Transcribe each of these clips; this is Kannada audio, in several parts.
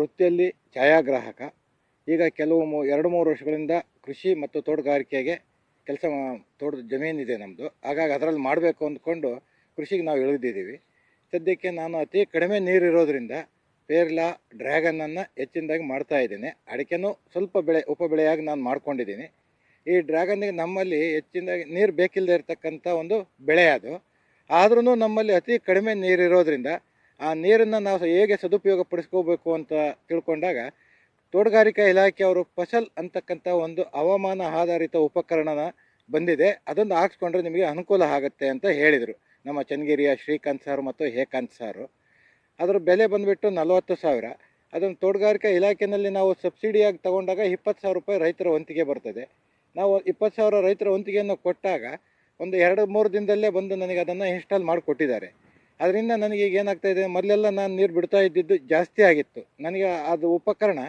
ವೃತ್ತಿಯಲ್ಲಿ ಛಾಯಾಗ್ರಾಹಕ. ಈಗ ಕೆಲವು ಮೂ, ಎರಡು ಮೂರು ವರ್ಷಗಳಿಂದ ಕೃಷಿ ಮತ್ತು ತೋಟಗಾರಿಕೆಗೆ ಕೆಲಸ ತೋಟದ ಜಮೀನಿದೆ ನಮ್ಮದು ಹಾಗಾಗಿ ಅದರಲ್ಲಿ ಮಾಡಬೇಕು ಅಂದ್ಕೊಂಡು ಕೃಷಿಗೆ ನಾವು ಇಳಿದಿದ್ದೀವಿ. ಸದ್ಯಕ್ಕೆ ನಾನು ಅತಿ ಕಡಿಮೆ ನೀರಿರೋದರಿಂದ ಪೇರ್ಲಾ ಡ್ರ್ಯಾಗನನ್ನು ಹೆಚ್ಚಿನದಾಗಿ ಮಾಡ್ತಾ ಇದ್ದೇನೆ. ಅಡಿಕೆನೂ ಸ್ವಲ್ಪ ಬೆಳೆ ಉಪಬೆಳೆಯಾಗಿ ನಾನು ಮಾಡ್ಕೊಂಡಿದ್ದೀನಿ. ಈ ಡ್ರ್ಯಾಗನ್ನಿಗೆ ನಮ್ಮಲ್ಲಿ ಹೆಚ್ಚಿನದಾಗಿ ನೀರು ಬೇಕಿಲ್ಲದೆ ಇರತಕ್ಕಂಥ ಒಂದು ಬೆಳೆ ಅದು. ಆದ್ರೂ ನಮ್ಮಲ್ಲಿ ಅತಿ ಕಡಿಮೆ ನೀರಿರೋದ್ರಿಂದ ಆ ನೀರನ್ನು ನಾವು ಹೇಗೆ ಸದುಪಯೋಗ ಪಡಿಸ್ಕೋಬೇಕು ಅಂತ ತಿಳ್ಕೊಂಡಾಗ ತೋಟಗಾರಿಕಾ ಇಲಾಖೆಯವರು ಫಸಲ್ ಅಂತಕ್ಕಂಥ ಒಂದು ಹವಾಮಾನ ಆಧಾರಿತ ಉಪಕರಣನ ಬಂದಿದೆ. ಅದನ್ನು ಹಾಕ್ಸ್ಕೊಂಡ್ರೆ ನಿಮಗೆ ಅನುಕೂಲ ಆಗುತ್ತೆ ಅಂತ ಹೇಳಿದರು. ನಮ್ಮ ಚನ್ನಗಿರಿಯ ಶ್ರೀಕಾಂತ್ ಸಾರು ಮತ್ತು ಹೇಕಾಂತ್ ಸಾರು. ಅದರ ಬೆಲೆ ಬಂದುಬಿಟ್ಟು ನಲವತ್ತು ಸಾವಿರ. ಅದನ್ನು ತೋಟಗಾರಿಕಾ ಇಲಾಖೆಯಲ್ಲಿ ನಾವು ಸಬ್ಸಿಡಿಯಾಗಿ ತಗೊಂಡಾಗ ಇಪ್ಪತ್ತು ಸಾವಿರ ರೂಪಾಯಿ ರೈತರ ಒಂತಿಗೆ ಬರ್ತದೆ. ನಾವು ಇಪ್ಪತ್ತು ಸಾವಿರ ರೈತರ ಒಂತಿಗೆಯನ್ನು ಕೊಟ್ಟಾಗ ಒಂದು ಎರಡು ಮೂರು ದಿನದಲ್ಲೇ ಬಂದು ನನಗೆ ಅದನ್ನು ಇನ್ಸ್ಟಾಲ್ ಮಾಡಿಕೊಟ್ಟಿದ್ದಾರೆ. ಅದರಿಂದ ನನಗೆ ಈಗ ಏನಾಗ್ತಾ ಇದೆ, ಮೊದಲೆಲ್ಲ ನಾನು ನೀರು ಬಿಡ್ತಾ ಇದ್ದಿದ್ದು ಜಾಸ್ತಿ ಆಗಿತ್ತು. ನನಗೆ ಅದು ಉಪಕರಣ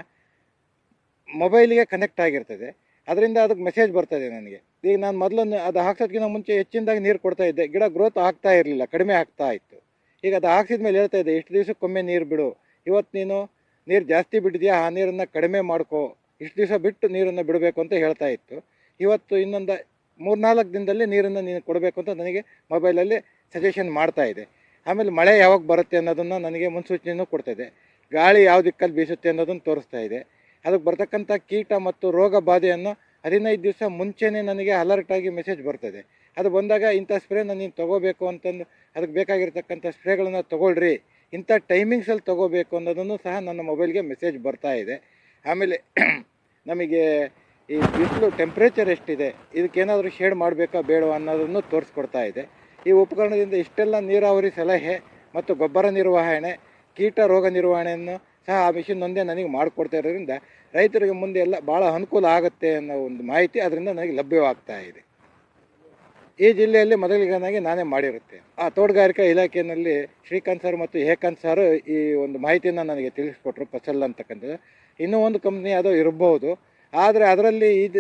ಮೊಬೈಲಿಗೆ ಕನೆಕ್ಟ್ ಆಗಿರ್ತದೆ. ಅದರಿಂದ ಅದಕ್ಕೆ ಮೆಸೇಜ್ ಬರ್ತದೆ ನನಗೆ. ಈಗ ನಾನು ಮೊದಲನ್ನು ಅದು ಹಾಕ್ಸೋದಕ್ಕಿಂತ ಮುಂಚೆ ಹೆಚ್ಚಿನದಾಗಿ ನೀರು ಕೊಡ್ತಾ ಇದ್ದೆ. ಗಿಡ ಗ್ರೋತ್ ಆಗ್ತಾ ಇರಲಿಲ್ಲ, ಕಡಿಮೆ ಆಗ್ತಾ ಇತ್ತು. ಈಗ ಅದು ಹಾಕ್ಸಿದ ಮೇಲೆ ಹೇಳ್ತಾ ಇದ್ದೆ, ಇಷ್ಟು ದಿವಸಕ್ಕೊಮ್ಮೆ ನೀರು ಬಿಡು. ಇವತ್ತು ನೀನು ನೀರು ಜಾಸ್ತಿ ಬಿಟ್ಟಿದ್ಯಾ, ಆ ನೀರನ್ನು ಕಡಿಮೆ ಮಾಡ್ಕೋ. ಇಷ್ಟು ದಿವಸ ಬಿಟ್ಟು ನೀರನ್ನು ಬಿಡಬೇಕು ಅಂತ ಹೇಳ್ತಾ ಇತ್ತು. ಇವತ್ತು ಇನ್ನೊಂದು ಮೂರ್ನಾಲ್ಕು ದಿನದಲ್ಲಿ ನೀರನ್ನು ನೀನು ಕೊಡಬೇಕು ಅಂತ ನನಗೆ ಮೊಬೈಲಲ್ಲಿ ಸಜೆಷನ್ ಮಾಡ್ತಾ ಇದೆ. ಆಮೇಲೆ ಮಳೆ ಯಾವಾಗ ಬರುತ್ತೆ ಅನ್ನೋದನ್ನು ನನಗೆ ಮುನ್ಸೂಚನೆಯೂ ಕೊಡ್ತಾಯಿದೆ ಗಾಳಿ ಯಾವ ದಿಕ್ಕಲ್ಲಿ ಬೀಸುತ್ತೆ ಅನ್ನೋದನ್ನು ತೋರಿಸ್ತಾ ಇದೆ. ಅದಕ್ಕೆ ಬರ್ತಕ್ಕಂಥ ಕೀಟ ಮತ್ತು ರೋಗ ಬಾಧೆಯನ್ನು ಹದಿನೈದು ದಿವಸ ಮುಂಚೆನೇ ನನಗೆ ಅಲರ್ಟ್ ಆಗಿ ಮೆಸೇಜ್ ಬರ್ತದೆ ಅದು ಬಂದಾಗ ಇಂಥ ನಾನು ನೀನು ತೊಗೋಬೇಕು ಅಂತಂದು, ಅದಕ್ಕೆ ಬೇಕಾಗಿರ್ತಕ್ಕಂಥ ಸ್ಪ್ರೇಗಳನ್ನು ತೊಗೊಳ್ರಿ, ಇಂಥ ಟೈಮಿಂಗ್ಸಲ್ಲಿ ತೊಗೋಬೇಕು ಅನ್ನೋದನ್ನು ಸಹ ನನ್ನ ಮೊಬೈಲ್ಗೆ ಮೆಸೇಜ್ ಬರ್ತಾ ಇದೆ. ಆಮೇಲೆ ನಮಗೆ ಈ ಬಿಸಿಲು ಟೆಂಪ್ರೇಚರ್ ಎಷ್ಟಿದೆ ಇದಕ್ಕೇನಾದರೂ ಶೇಡ್ ಮಾಡಬೇಕಾ ಬೇಡ ಅನ್ನೋದನ್ನು ತೋರಿಸ್ಕೊಡ್ತಾ ಇದೆ. ಈ ಉಪಕರಣದಿಂದ ಇಷ್ಟೆಲ್ಲ ನೀರಾವರಿ ಸಲಹೆ ಮತ್ತು ಗೊಬ್ಬರ ನಿರ್ವಹಣೆ, ಕೀಟ ರೋಗ ನಿರ್ವಹಣೆಯನ್ನು ಸಹ ಆ ಮಿಷಿನ್ ಒಂದೇ ನನಗೆ ಮಾಡಿಕೊಡ್ತಾ ಇರೋದ್ರಿಂದ ರೈತರಿಗೆ ಮುಂದೆ ಎಲ್ಲ ಭಾಳ ಅನುಕೂಲ ಆಗುತ್ತೆ ಅನ್ನೋ ಒಂದು ಮಾಹಿತಿ ಅದರಿಂದ ನನಗೆ ಲಭ್ಯವಾಗ್ತಾ ಇದೆ. ಈ ಜಿಲ್ಲೆಯಲ್ಲಿ ಮೊದಲಿಗನಾಗಿ ನಾನೇ ಮಾಡಿರುತ್ತೆ ಆ ತೋಟಗಾರಿಕಾ ಇಲಾಖೆಯಲ್ಲಿ ಶ್ರೀಕಾಂತ್ ಸರ್ ಮತ್ತು ಹೇಕಾಂತ್ ಸರ್ ಈ ಒಂದು ಮಾಹಿತಿಯನ್ನು ನನಗೆ ತಿಳಿಸ್ಕೊಟ್ರು ಫಸಲ್ ಅಂತಕ್ಕಂಥದ್ದು. ಇನ್ನೂ ಒಂದು ಕಂಪ್ನಿ ಅದು ಇರಬಹುದು ಆದರೆ ಅದರಲ್ಲಿ ಇದು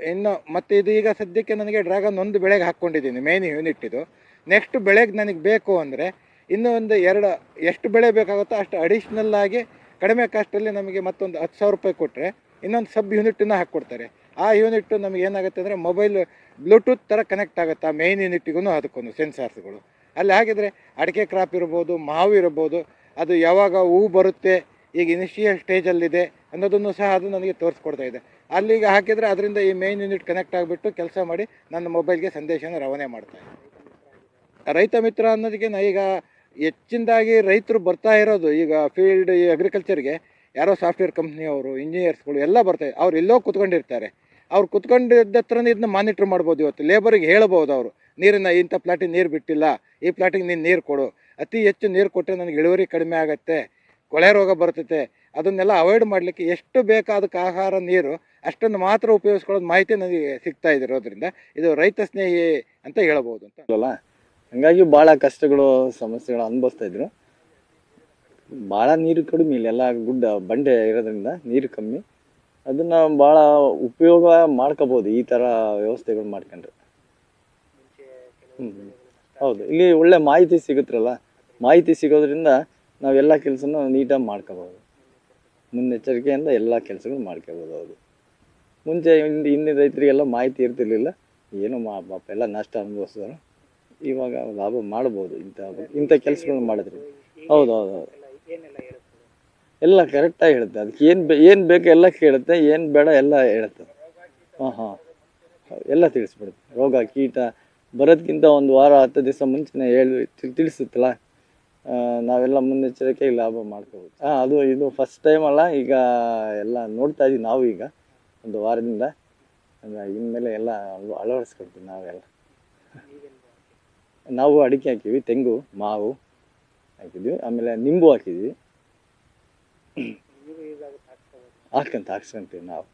ಇನ್ನು ಮತ್ತು ಇದು ಈಗ ಸದ್ಯಕ್ಕೆ ನನಗೆ ಡ್ರ್ಯಾಗನ್ ಒಂದು ಬೆಳೆಗೆ ಹಾಕ್ಕೊಂಡಿದ್ದೀನಿ ಮೇನ್ ಯೂನಿಟ್ ಇದು. ನೆಕ್ಸ್ಟ್ ಬೆಳೆಗೆ ನನಗೆ ಬೇಕು ಅಂದರೆ ಇನ್ನೂ ಒಂದು ಎರಡು, ಎಷ್ಟು ಬೆಳೆ ಬೇಕಾಗುತ್ತೋ ಅಷ್ಟು ಅಡಿಷ್ನಲ್ ಆಗಿ ಕಡಿಮೆ ಕಾಸ್ಟಲ್ಲಿ ನಮಗೆ ಮತ್ತೊಂದು ಹತ್ತು ಸಾವಿರ ರೂಪಾಯಿ ಕೊಟ್ಟರೆ ಇನ್ನೊಂದು ಸಬ್ ಯೂನಿಟನ್ನು ಹಾಕ್ಕೊಡ್ತಾರೆ. ಆ ಯೂನಿಟ್ ನಮಗೆ ಏನಾಗುತ್ತೆ ಅಂದರೆ ಮೊಬೈಲ್ ಬ್ಲೂಟೂತ್ ಥರ ಕನೆಕ್ಟ್ ಆಗುತ್ತೆ ಆ ಮೇನ್ ಯೂನಿಟಿಗೂ ಅದಕ್ಕೊಂದು ಸೆನ್ಸಾರ್ಸ್ಗಳು ಅಲ್ಲಿ ಹಾಗಿದ್ರೆ ಅಡಿಕೆ ಕ್ರಾಪ್ ಇರ್ಬೋದು, ಮಾವು ಇರ್ಬೋದು, ಅದು ಯಾವಾಗ ಹೂ ಬರುತ್ತೆ, ಈಗ ಇನಿಷಿಯಲ್ ಸ್ಟೇಜಲ್ಲಿದೆ ಅನ್ನೋದನ್ನು ಸಹ ಅದು ನನಗೆ ತೋರಿಸ್ಕೊಡ್ತಾ ಇದೆ. ಅಲ್ಲಿಗೆ ಹಾಕಿದರೆ ಅದರಿಂದ ಈ ಮೇನ್ ಯೂನಿಟ್ ಕನೆಕ್ಟ್ ಆಗಿಬಿಟ್ಟು ಕೆಲಸ ಮಾಡಿ ನನ್ನ ಮೊಬೈಲ್ಗೆ ಸಂದೇಶನ ರವಾನೆ ಮಾಡ್ತಾ ಇದೆ. ರೈತ ಮಿತ್ರ ಅನ್ನೋದಕ್ಕೆ ನಾ ಈಗ ಹೆಚ್ಚಿನದಾಗಿ ರೈತರು ಬರ್ತಾ ಇರೋದು ಈಗ ಫೀಲ್ಡ್ ಈ ಅಗ್ರಿಕಲ್ಚರ್ಗೆ ಯಾರೋ ಸಾಫ್ಟ್ವೇರ್ ಕಂಪ್ನಿಯವರು ಇಂಜಿನಿಯರ್ಸ್ಗಳು ಎಲ್ಲ ಬರ್ತಾರೆ ಅವ್ರು ಎಲ್ಲೋ ಕುತ್ಕೊಂಡಿರ್ತಾರೆ. ಅವ್ರು ಕುತ್ಕೊಂಡಿದ್ದ ಹತ್ರ ಇದನ್ನ ಮಾನಿಟ್ರ್ ಮಾಡ್ಬೋದು ಇವತ್ತು. ಲೇಬರಿಗೆ ಹೇಳ್ಬೋದು ಅವರು, ನೀರನ್ನು ಇಂಥ ಪ್ಲಾಟಿಗೆ ನೀರು ಬಿಟ್ಟಿಲ್ಲ. ಈ ಪ್ಲಾಟಿಗೆ ನೀನು ನೀರು ಕೊಡು. ಅತಿ ಹೆಚ್ಚು ನೀರು ಕೊಟ್ಟರೆ ನನಗೆ ಇಳುವರಿ ಕಡಿಮೆ ಆಗುತ್ತೆ. ಕೊಳೆ ರೋಗ ಬರ್ತೈತೆ, ಅದನ್ನೆಲ್ಲ ಅವಾಯ್ಡ್ ಮಾಡಲಿಕ್ಕೆ ಎಷ್ಟು ಬೇಕಾದಕ್ಕೆ ಆಹಾರ, ನೀರು, ಅಷ್ಟನ್ನು ಮಾತ್ರ ಉಪಯೋಗಿಸ್ಕೊಳ್ಳೋದು ಮಾಹಿತಿ ನನಗೆ ಸಿಗ್ತಾ ಇರೋದ್ರಿಂದ ಇದು ರೈತ ಸ್ನೇಹಿ ಅಂತ ಹೇಳ್ಬೋದು ಅಂತ. ಅಲ್ಲ, ಹಂಗಾಗಿ ಭಾಳ ಕಷ್ಟಗಳು, ಸಮಸ್ಯೆಗಳು ಅನುಭವಿಸ್ತಾ ಇದ್ರು. ಭಾಳ ನೀರು ಕಡಿಮೆ ಇಲ್ಲೆಲ್ಲ ಗುಡ್ಡ, ಬಂಡೆ ಇರೋದ್ರಿಂದ ನೀರು ಕಮ್ಮಿ. ಅದನ್ನ ಭಾಳ ಉಪಯೋಗ ಮಾಡ್ಕೋಬೋದು ಈ ಥರ ವ್ಯವಸ್ಥೆಗಳು ಮಾಡ್ಕೊಂಡ್ರೆ. ಹ್ಞೂ ಹೌದು, ಇಲ್ಲಿ ಒಳ್ಳೆ ಮಾಹಿತಿ ಸಿಗುತ್ತಲ್ಲ, ಮಾಹಿತಿ ಸಿಗೋದ್ರಿಂದ ನಾವೆಲ್ಲ ಕೆಲಸನೂ ನೀಟಾಗಿ ಮಾಡ್ಕೋಬೋದು. ಮುನ್ನೆಚ್ಚರಿಕೆಯಿಂದ ಎಲ್ಲ ಕೆಲಸಗಳು ಮಾಡ್ಕೋಬೋದು ಅವರು. ಮುಂಚೆ ಹಿಂದೆ ಹಿಂದಿನ ರೈತರಿಗೆಲ್ಲ ಮಾಹಿತಿ ಇರ್ತಿರ್ಲಿಲ್ಲ. ಏನು ಮಾ ಪಾಪ ಎಲ್ಲ ನಷ್ಟ ಅನುಭವಿಸಿದ್ರು ಇವಾಗ ಲಾಭ ಮಾಡ್ಬೋದು ಇಂಥ ಇಂಥ ಕೆಲಸಗಳನ್ನ ಮಾಡಿದ್ರಿ. ಹೌದು ಹೌದು ಹೌದು. ಎಲ್ಲ ಕರೆಕ್ಟಾಗಿ ಹೇಳುತ್ತೆ. ಅದಕ್ಕೆ ಏನು ಬೇ ಏನು ಬೇಕು ಎಲ್ಲ ಕೇಳುತ್ತೆ, ಏನು ಬೇಡ ಎಲ್ಲ ಹೇಳುತ್ತೆ. ಹಾಂ ಹಾಂ. ಎಲ್ಲ ತಿಳಿಸ್ಬಿಡುತ್ತೆ. ರೋಗ, ಕೀಟ ಬರೋದಕ್ಕಿಂತ ಒಂದು ವಾರ ಹತ್ತು ದಿವಸ ಮುಂಚೆನೇ ಹೇಳಿ ತಿಳ್- ತಿಳಿಸುತ್ತಲ್ಲ? ನಾವೆಲ್ಲ ಮುನ್ನೆಚ್ಚರಿಕೆ ಲಾಭ ಮಾಡ್ಕೋಬೋದು. ಹಾಂ ಅದು ಇದು ಫಸ್ಟ್ ಟೈಮ್ ಅಲ್ಲ ಈಗ ಎಲ್ಲ ನೋಡ್ತಾ ಇದ್ದೀವಿ ನಾವು ಈಗ ಒಂದು ವಾರದಿಂದ. ಇನ್ಮೇಲೆ ಎಲ್ಲ ಅಳವ- ಅಳವಡಿಸ್ಕೊಳ್ತೀವಿ ನಾವೆಲ್ಲ. ನಾವು ಅಡಿಕೆ ಹಾಕಿವಿ ತೆಂಗು ಮಾವು ಹಾಕಿದ್ವಿ ಆಮೇಲೆ ನಿಂಬು ಹಾಕಿದ್ವಿ. ಹಾಕಂತ ಹಾಕ್ಸ್ಕೊಂತೀವಿ ನಾವು.